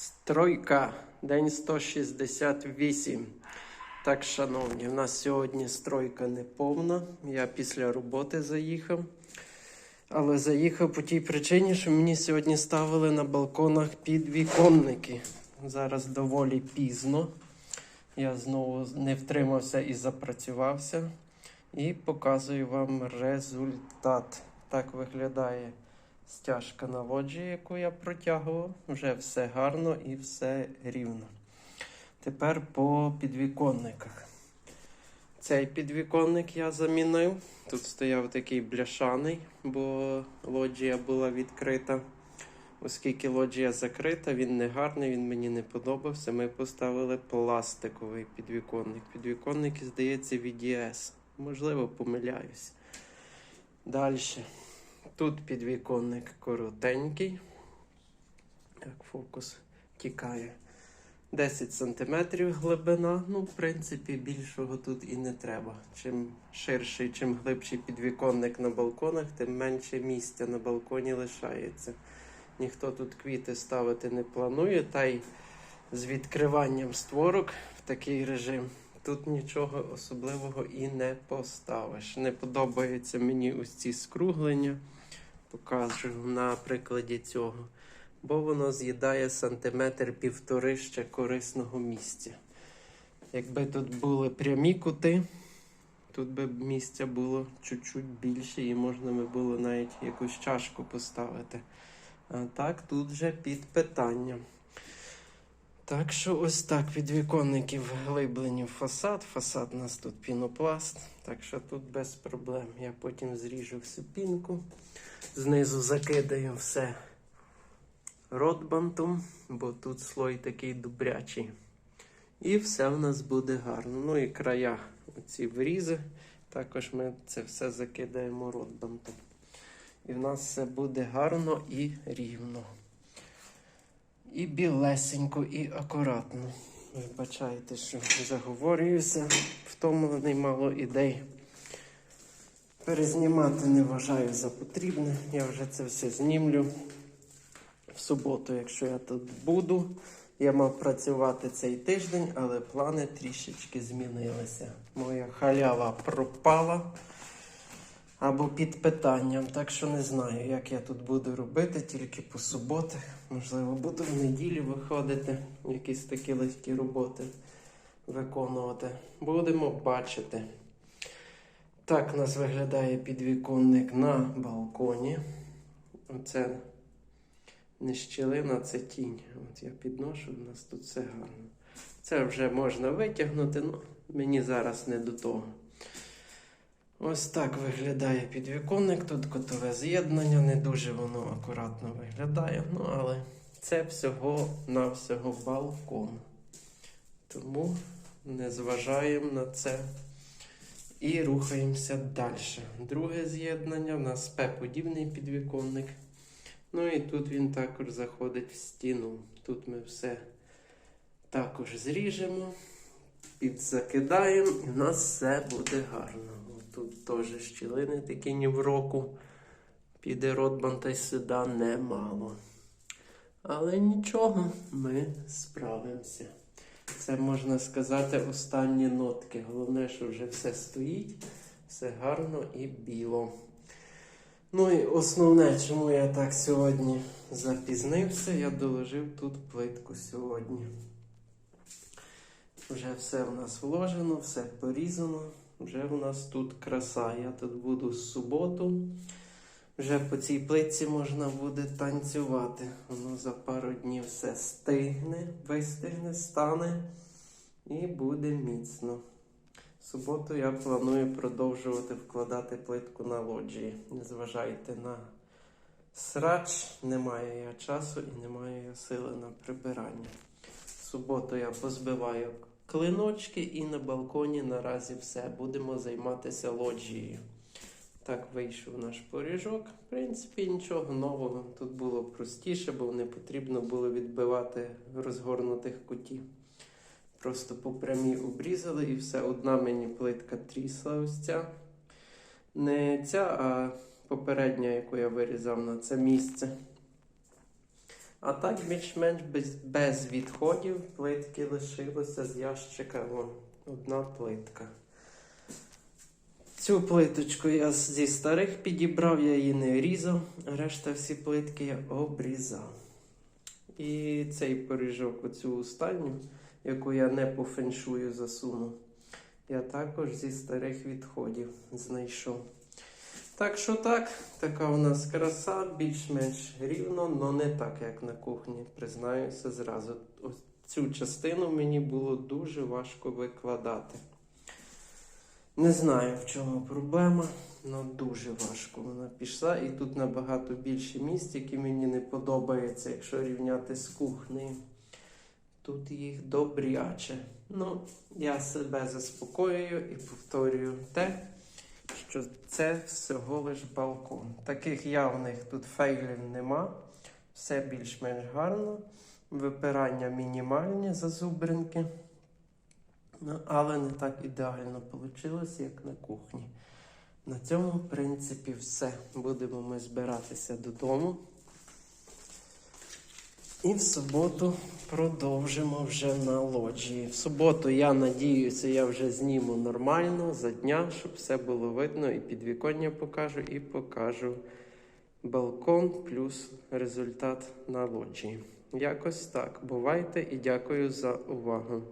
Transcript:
Стройка, день 168. Так, шановні, в нас сьогодні стройка не повна. Я після роботи заїхав. Але заїхав по тій причині, що мені сьогодні ставили на балконах підвіконники. Зараз доволі пізно. Я знову не втримався і запрацювався. І показую вам результат. Так виглядає стяжка на лоджії, яку я протягував. Вже все гарно і все рівно. Тепер по підвіконниках. Цей підвіконник я замінив. Тут стояв такий бляшаний, бо лоджія була відкрита. Оскільки лоджія закрита, він не гарний, він мені не подобався. Ми поставили пластиковий підвіконник. Підвіконник, здається, від ЄС. Можливо, помиляюсь. Далі. Тут підвіконник коротенький. Як фокус тікає. 10 см глибина. Ну, в принципі, більшого тут і не треба. Чим ширший, чим глибший підвіконник на балконах, тим менше місця на балконі лишається. Ніхто тут квіти ставити не планує, та й з відкриванням створок в такий режим. Тут нічого особливого і не поставиш. Не подобаються мені ось ці скруглення. Покажу на прикладі цього. Бо воно з'їдає сантиметр півтори ще корисного місця. Якби тут були прямі кути, тут би місця було чуть-чуть більше і можна би було навіть якусь чашку поставити. А так, тут вже під питанням. Так що ось так підвіконники вглиблені в фасад. Фасад у нас тут пінопласт, так що тут без проблем. Я потім зріжу всю пінку, знизу закидаю все ротбантом, бо тут слой такий добрячий. І все в нас буде гарно. Ну і края, оці врізи, також ми це все закидаємо ротбантом. І в нас все буде гарно і рівно. І білесенько, і акуратно. Вибачайте, що заговорююся, втомлений мало ідей. Перезнімати не вважаю за потрібне. Я вже це все знімлю в суботу, якщо я тут буду. Я мав працювати цей тиждень, але плани трішечки змінилися. Моя халява пропала або під питанням. Так що не знаю, як я тут буду робити, тільки по суботах. Можливо, буду в неділю виходити, якісь такі легкі роботи виконувати. Будемо бачити. Так нас виглядає підвіконник на балконі. Оце не щілина, це тінь. От я підношу, у нас тут все гарно. Це вже можна витягнути, ну мені зараз не до того. Ось так виглядає підвіконник. Тут котове з'єднання, не дуже воно акуратно виглядає, ну але це всього-навсього балкон. Тому не зважаємо на це і рухаємося далі. Друге з'єднання у нас П-подібний підвіконник. Ну і тут він також заходить в стіну. Тут ми все також зріжемо, підзакидаємо, і в нас все буде гарно. Тут теж щілини такі ні в року. Піде ротбан та й сюди немало. Але нічого, ми справимося. Це можна сказати останні нотки. Головне, що вже все стоїть, все гарно і біло. Ну і основне, чому я так сьогодні запізнився, я доложив тут плитку сьогодні. Вже все в нас вложено, все порізано. Вже у нас тут краса. Я тут буду в суботу. Вже по цій плитці можна буде танцювати. Воно за пару днів все стигне, вистигне, стане і буде міцно. Суботу я планую продовжувати вкладати плитку на лоджії. Не зважайте на срач, немає я часу і немає я сили на прибирання. Суботу я позбиваю клиночки і на балконі наразі все. Будемо займатися лоджією. Так вийшов наш поріжок. В принципі, нічого нового. Тут було простіше, бо не потрібно було відбивати розгорнутих кутів. Просто по прямій обрізали і все. Одна мені плитка трісла ось ця. Не ця, а попередня, яку я вирізав на це місце. А так більш-менш без, без відходів плитки лишилося з ящика. Вон, одна плитка. Цю плиточку я зі старих підібрав, я її не різав, решта всі плитки я обрізав. І цей пиріжок, оцю останню, яку я не по феншую засунув, я також зі старих відходів знайшов. Так що так, така у нас краса, більш-менш рівно, але не так, як на кухні, признаюся зразу. Ось цю частину мені було дуже важко викладати. Не знаю, в чому проблема, але дуже важко вона пішла. І тут набагато більше місць, які мені не подобаються, якщо рівняти з кухнею. Тут їх добряче. Ну, я себе заспокоюю і повторюю те, що це всього лиш балкон. Таких явних тут фейлів нема. Все більш-менш гарно. Випирання мінімальні зазубринки. Ну, але не так ідеально вийшло, як на кухні. На цьому, в принципі, все. Будемо ми збиратися додому. І в суботу продовжимо вже на лоджії. В суботу, я надіюся, я вже зніму нормально за дня, щоб все було видно. І підвіконня покажу, і покажу балкон плюс результат на лоджії. Якось так. Бувайте і дякую за увагу.